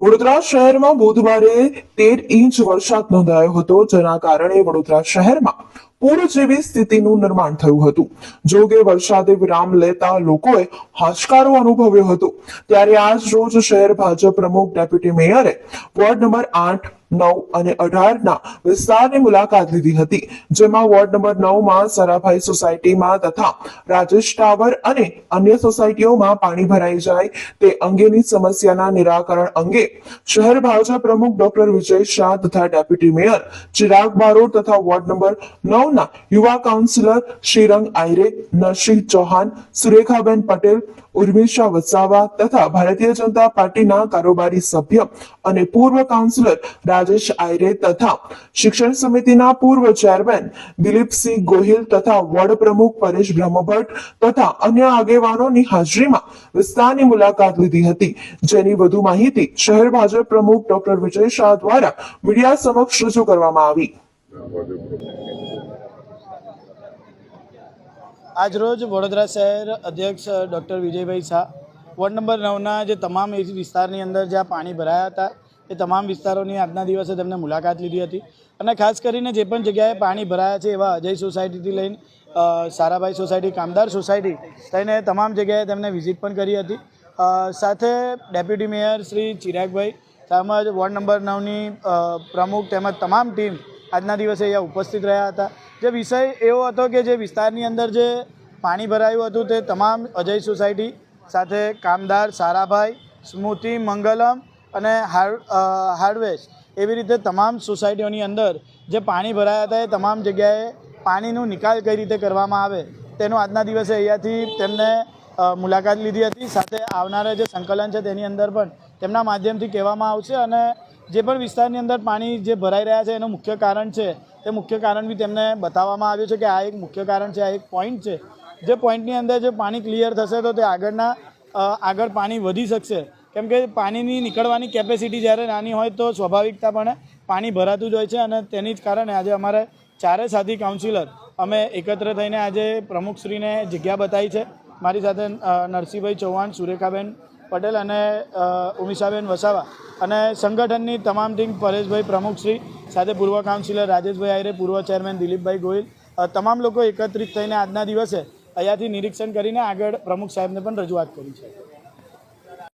વડોદરા શહેરમાં બુધવારે તેર ઇંચ વરસાદ નોંધાયો હતો, જેના કારણે વડોદરા શહેરમાં પૂર જેવી સ્થિતિનું નિર્માણ થયું હતું. જો કે વરસાદે વિરામ લેતા લોકોએ હાશકારો અનુભવ્યો હતો. ત્યારે આજ રોજ શહેર ભાજપ પ્રમુખ ડેપ્યુટી મેયરે વોર્ડ નંબર આઠ નવ અને અઢારના વિસ્તારની મુલાકાત લીધી હતી, જેમાં વોર્ડ નંબર નવમાં સરાભાઈ સોસાયટીમાં તથા રાજેશ ટાવર અને અન્ય સોસાયટીઓમાં પાણી ભરાઈ જાય તે અંગેની સમસ્યાના નિરાકરણ અંગે શહેર ભાજપ પ્રમુખ ડોક્ટર વિજય શાહ તથા ડેપ્યુટી મેયર ચિરાગ બારોટ તથા વોર્ડ નંબર નવના યુવા કાઉન્સિલર શ્રીરંગ આયરે, નરસિંહ ચૌહાણ, સુરેખાબેન પટેલ ઉર્મિશા વસાવા તથા ભારતીય જનતા પાર્ટીના કારોબારી સભ્ય અને પૂર્વ કાઉન્સિલર રાજેશ આયરે તથા શિક્ષણ સમિતિના પૂર્વ ચેરમેન દિલીપસિંહ ગોહિલ તથા વોર્ડ પ્રમુખ પરેશ બ્રહ્મભટ્ટ તથા અન્ય આગેવાનોની હાજરીમાં વિસ્તારની મુલાકાત લીધી હતી. જેની વધુ માહિતી શહેર ભાજપ પ્રમુખ ડોક્ટર વિજય શાહ દ્વારા મીડિયા સમક્ષ રજૂ કરવામાં આવી. આજરોજ વડોદરા શહેર અધ્યક્ષ doctor Vijaybhai Shah ward number નવના જે તમામ વિસ્તારની અંદર જ્યાં પાણી ભરાયા હતા એ તમામ વિસ્તારોની આજના દિવસે તેમને મુલાકાત લીધી હતી. અને ખાસ કરીને જે પણ જગ્યાએ પાણી ભરાયા છે એવા અજય સોસાયટીથી લઈને સારાભાઈ સોસાયટી, કામદાર સોસાયટી થઈને તમામ જગ્યાએ તેમને વિઝિટ પણ કરી હતી. સાથે ડેપ્યુટી મેયર શ્રી ચિરાગભાઈ, તેમજ વોર્ડ નંબર નવની પ્રમુખ તેમજ તમામ ટીમ આજના દિવસે અહીંયા ઉપસ્થિત રહ્યા હતા. જે વિષય એવો હતો કે જે વિસ્તારની અંદર જે પાણી ભરાયું હતું તે તમામ અજય સોસાયટી સાથે કામદાર સારાભાઈ, સ્મૃતિ મંગલમ અને હાર્ડ હાર્ડવેસ એવી રીતે તમામ સોસાયટીઓની અંદર જે પાણી ભરાયા હતા એ તમામ જગ્યાએ પાણીનું નિકાલ કઈ રીતે કરવામાં આવે તેનું આજના દિવસે અહીંયાથી તેમને મુલાકાત લીધી હતી. સાથે આવનારા જે સંકલન છે તેની અંદર પણ તેમના માધ્યમથી કહેવામાં આવશે અને જે પણ વિસ્તારની અંદર પાણી જે ભરાઈ રહ્યા છે એનું મુખ્ય કારણ છે તે મુખ્ય કારણ બી તેમને બતાવવામાં આવ્યું છે કે આ એક મુખ્ય કારણ છે, આ એક પોઈન્ટ છે. જે પોઈન્ટની અંદર જે પાણી ક્લિયર થશે તો તે આગળના આગળ પાણી વધી શકશે. કેમ કે પાણીની નીકળવાની કેપેસિટી જ્યારે નાની હોય તો સ્વાભાવિકતાપણે પાણી ભરાતું જ હોય છે અને તેની જ કારણે આજે અમારે ચારે સાથી કાઉન્સિલર અમે એકત્ર થઈને આજે પ્રમુખશ્રીને જગ્યા બતાવી છે. મારી સાથે નરસિંહભાઈ ચૌહાણ, સુરેખાબેન પટેલ અને ઉમિશાબેન વસાવા અને સંગઠનની તમામ ટીમ પરેશભાઈ પ્રમુખશ્રી, સાથે પૂર્વ કાઉન્સિલર રાજેશભાઈ આયરે, પૂર્વ ચેરમેન દિલીપભાઈ ગોહિલ તમામ લોકો એકત્રિત થઈને આજના દિવસે અહીંયાથી નિરીક્ષણ કરીને આગળ પ્રમુખ સાહેબને પણ રજૂઆત કરી છે.